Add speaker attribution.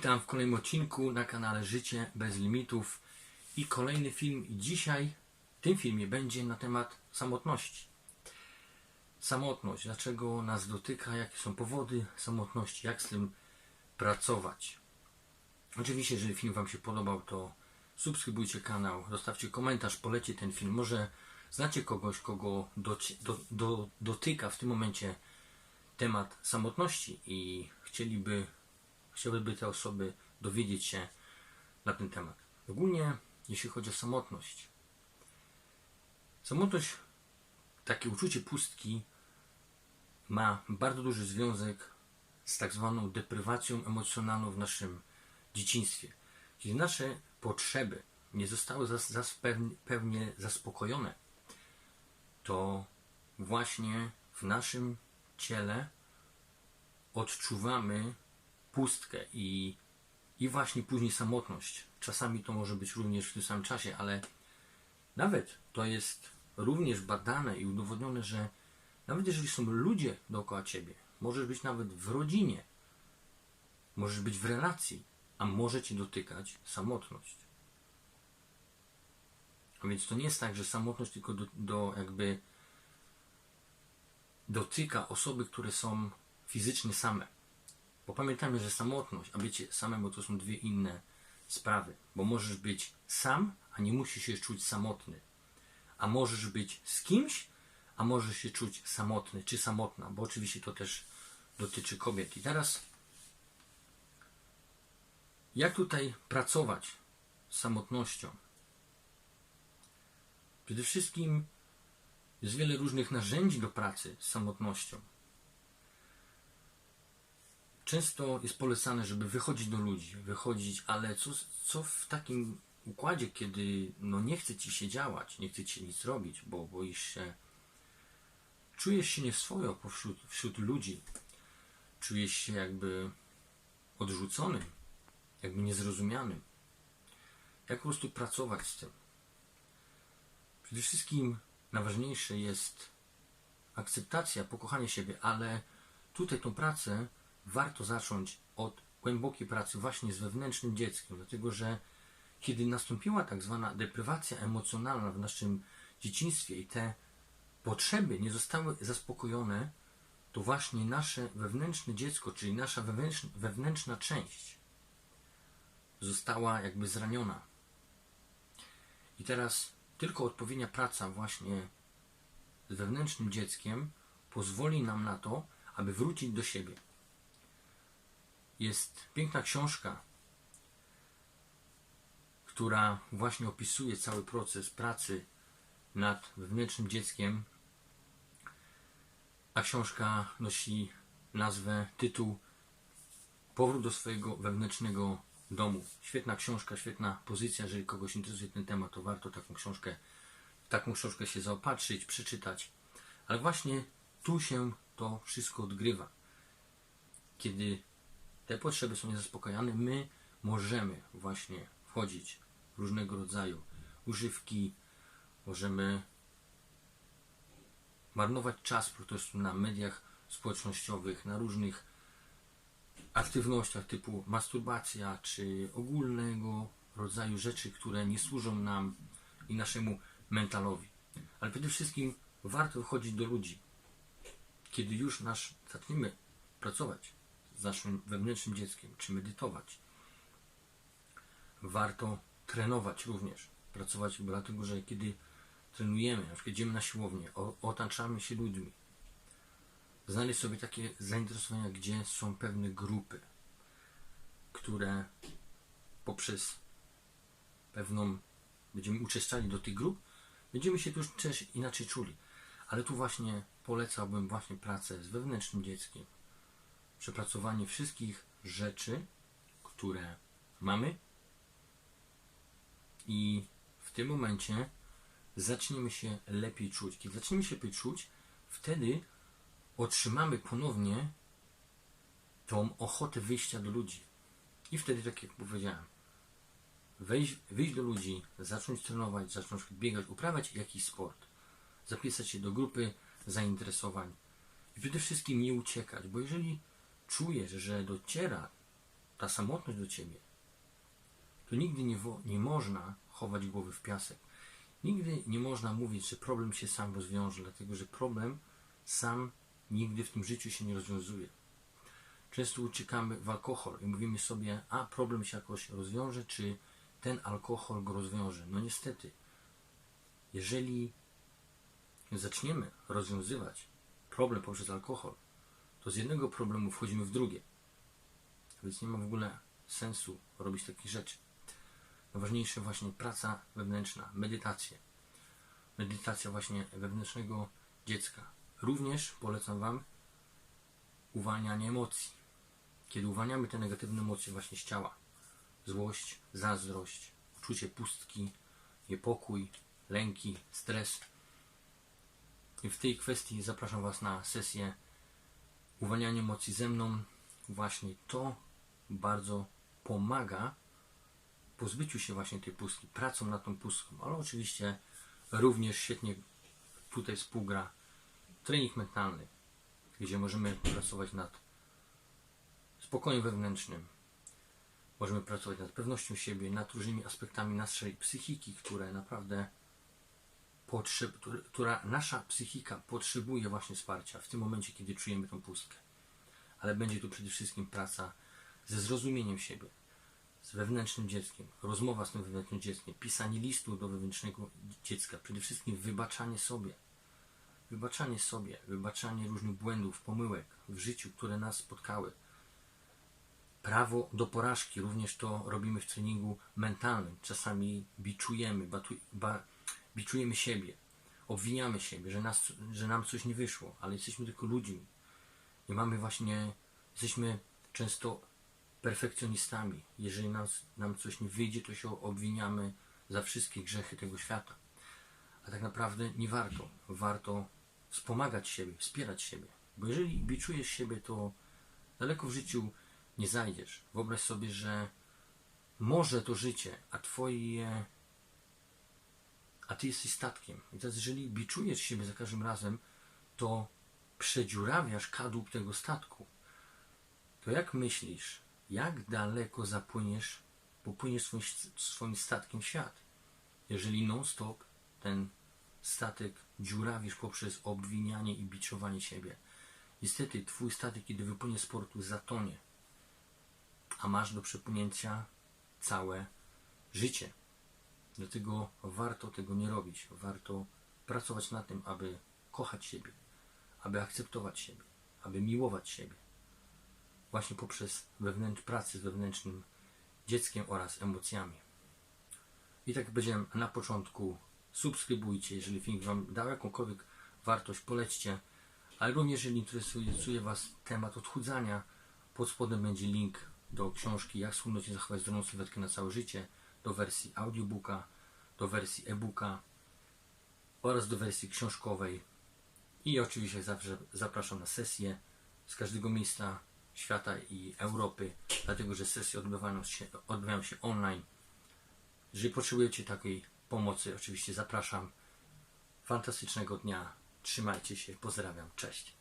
Speaker 1: Witam w kolejnym odcinku na kanale Życie bez limitów i kolejny film. Dzisiaj w tym filmie będzie na temat samotności. Samotność, dlaczego nas dotyka, jakie są powody samotności, jak z tym pracować. Oczywiście, jeżeli film Wam się podobał, to subskrybujcie kanał, zostawcie komentarz, polecie ten film. Może znacie kogoś, kogo doci- do, do, dotyka w tym momencie temat samotności i chcieliby, chciałyby te osoby dowiedzieć się na ten temat. Ogólnie, jeśli chodzi o samotność, samotność, takie uczucie pustki ma bardzo duży związek z tak zwaną deprywacją emocjonalną w naszym dzieciństwie. Kiedy nasze potrzeby nie zostały zas, zas pewnie, zaspokojone, to właśnie w naszym ciele odczuwamy pustkę i, i właśnie później samotność. Czasami to może być również w tym samym czasie, ale nawet to jest również badane i udowodnione, że nawet jeżeli są ludzie dookoła ciebie, możesz być nawet w rodzinie, możesz być w relacji, a może cię dotykać samotność. A więc to nie jest tak, że samotność tylko do, do jakby dotyka osoby, które są fizycznie same. Bo pamiętajmy, że samotność, a bycie samemu to są dwie inne sprawy. Bo możesz być sam, a nie musisz się czuć samotny. A możesz być z kimś, a możesz się czuć samotny czy samotna, bo oczywiście to też dotyczy kobiet. I teraz jak tutaj pracować z samotnością? Przede wszystkim jest wiele różnych narzędzi do pracy z samotnością. Często jest polecane, żeby wychodzić do ludzi, wychodzić, ale co, co w takim układzie, kiedy no nie chce ci się działać, nie chce ci nic robić, bo boisz się, czujesz się nieswojo wśród, wśród ludzi, czujesz się jakby odrzuconym, jakby niezrozumianym. Jak po prostu pracować z tym? Przede wszystkim najważniejsze jest akceptacja, pokochanie siebie, ale tutaj tą pracę warto zacząć od głębokiej pracy właśnie z wewnętrznym dzieckiem, dlatego że kiedy nastąpiła tak zwana deprywacja emocjonalna w naszym dzieciństwie i te potrzeby nie zostały zaspokojone, to właśnie nasze wewnętrzne dziecko, czyli nasza wewnętrzna, część została jakby zraniona. I teraz tylko odpowiednia praca właśnie z wewnętrznym dzieckiem pozwoli nam na to, aby wrócić do siebie. Jest piękna książka, która właśnie opisuje cały proces pracy nad wewnętrznym dzieckiem. A książka nosi nazwę, tytuł Powrót do swojego wewnętrznego domu. Świetna książka, świetna pozycja. Jeżeli kogoś interesuje ten temat, to warto taką książkę, taką książkę się zaopatrzyć, przeczytać. Ale właśnie tu się to wszystko odgrywa. Kiedy te potrzeby są niezaspokojone, my możemy właśnie wchodzić w różnego rodzaju używki, możemy marnować czas po prostu na mediach społecznościowych, na różnych aktywnościach typu masturbacja, czy ogólnego rodzaju rzeczy, które nie służą nam i naszemu mentalowi. Ale przede wszystkim warto wchodzić do ludzi. Kiedy już nasz zaczniemy pracować z naszym wewnętrznym dzieckiem, czy medytować, warto trenować również. Pracować, dlatego że kiedy trenujemy, na przykład idziemy na siłownię, otaczamy się ludźmi, znaleźć sobie takie zainteresowania, gdzie są pewne grupy, które poprzez pewną, będziemy uczestniczyli do tych grup, będziemy się tu też inaczej czuli. Ale tu właśnie polecałbym właśnie pracę z wewnętrznym dzieckiem. Przepracowanie wszystkich rzeczy, które mamy i w tym momencie zaczniemy się lepiej czuć. Kiedy zaczniemy się lepiej czuć, wtedy otrzymamy ponownie tą ochotę wyjścia do ludzi. I wtedy, tak jak powiedziałem, wejść, wyjść do ludzi, zacząć trenować, zacząć biegać, uprawiać jakiś sport, zapisać się do grupy zainteresowań i przede wszystkim nie uciekać, bo jeżeli czujesz, że dociera ta samotność do ciebie, to nigdy nie, nie można chować głowy w piasek. Nigdy nie można mówić, że problem się sam rozwiąże, dlatego że problem sam nigdy w tym życiu się nie rozwiązuje. Często uciekamy w alkohol i mówimy sobie, a problem się jakoś rozwiąże, czy ten alkohol go rozwiąże. No niestety, jeżeli zaczniemy rozwiązywać problem poprzez alkohol, to z jednego problemu wchodzimy w drugie. Więc nie ma w ogóle sensu robić takich rzeczy. Najważniejsze właśnie praca wewnętrzna, medytacja. Medytacja właśnie wewnętrznego dziecka. Również polecam Wam uwalnianie emocji. Kiedy uwalniamy te negatywne emocje właśnie z ciała, złość, zazdrość, uczucie pustki, niepokój, lęki, stres. I w tej kwestii zapraszam Was na sesję uwalnianie emocji ze mną. Właśnie to bardzo pomaga pozbyciu się właśnie tej pustki, pracą nad tą pustką, ale oczywiście również świetnie tutaj współgra trening mentalny, gdzie możemy pracować nad spokojem wewnętrznym, możemy pracować nad pewnością siebie, nad różnymi aspektami naszej psychiki, które naprawdę potrzeb, która nasza psychika potrzebuje właśnie wsparcia w tym momencie, kiedy czujemy tą pustkę. Ale będzie tu przede wszystkim praca ze zrozumieniem siebie, z wewnętrznym dzieckiem, rozmowa z tym wewnętrznym dzieckiem, pisanie listu do wewnętrznego dziecka, przede wszystkim wybaczanie sobie. Wybaczanie sobie, wybaczanie różnych błędów, pomyłek w życiu, które nas spotkały. Prawo do porażki, również to robimy w treningu mentalnym. Czasami biczujemy, batu, ba, biczujemy siebie, obwiniamy siebie, że, nas, że nam coś nie wyszło, ale jesteśmy tylko ludźmi. I mamy właśnie, jesteśmy często perfekcjonistami. Jeżeli nam, nam coś nie wyjdzie, to się obwiniamy za wszystkie grzechy tego świata. A tak naprawdę nie warto. Warto wspomagać siebie, wspierać siebie. Bo jeżeli biczujesz siebie, to daleko w życiu nie zajdziesz. Wyobraź sobie, że może to życie, a twoje a ty jesteś statkiem. I teraz jeżeli biczujesz siebie za każdym razem, to przedziurawiasz kadłub tego statku. To jak myślisz, jak daleko zapłyniesz, popłyniesz swoim, swoim statkiem świat? Jeżeli non-stop ten statek dziurawisz poprzez obwinianie i biczowanie siebie. Niestety, twój statek, kiedy wypłynie z portu, zatonie. A masz do przepłynięcia całe życie. Dlatego warto tego nie robić. Warto pracować na tym, aby kochać siebie, aby akceptować siebie, aby miłować siebie. Właśnie poprzez wewnętrz, pracę z wewnętrznym dzieckiem oraz emocjami. I tak jak powiedziałem na początku, subskrybujcie, jeżeli film Wam dał jakąkolwiek wartość, polećcie. Ale również jeżeli interesuje Was temat odchudzania, pod spodem będzie link do książki Jak schudnąć i zachować zdrową sylwetkę na całe życie, do wersji audiobooka, do wersji e-booka oraz do wersji książkowej. I oczywiście zawsze zapraszam na sesje z każdego miejsca świata i Europy, dlatego że sesje odbywają się, odbywają się online. Jeżeli potrzebujecie takiej pomocy, oczywiście zapraszam. Fantastycznego dnia. Trzymajcie się. Pozdrawiam. Cześć.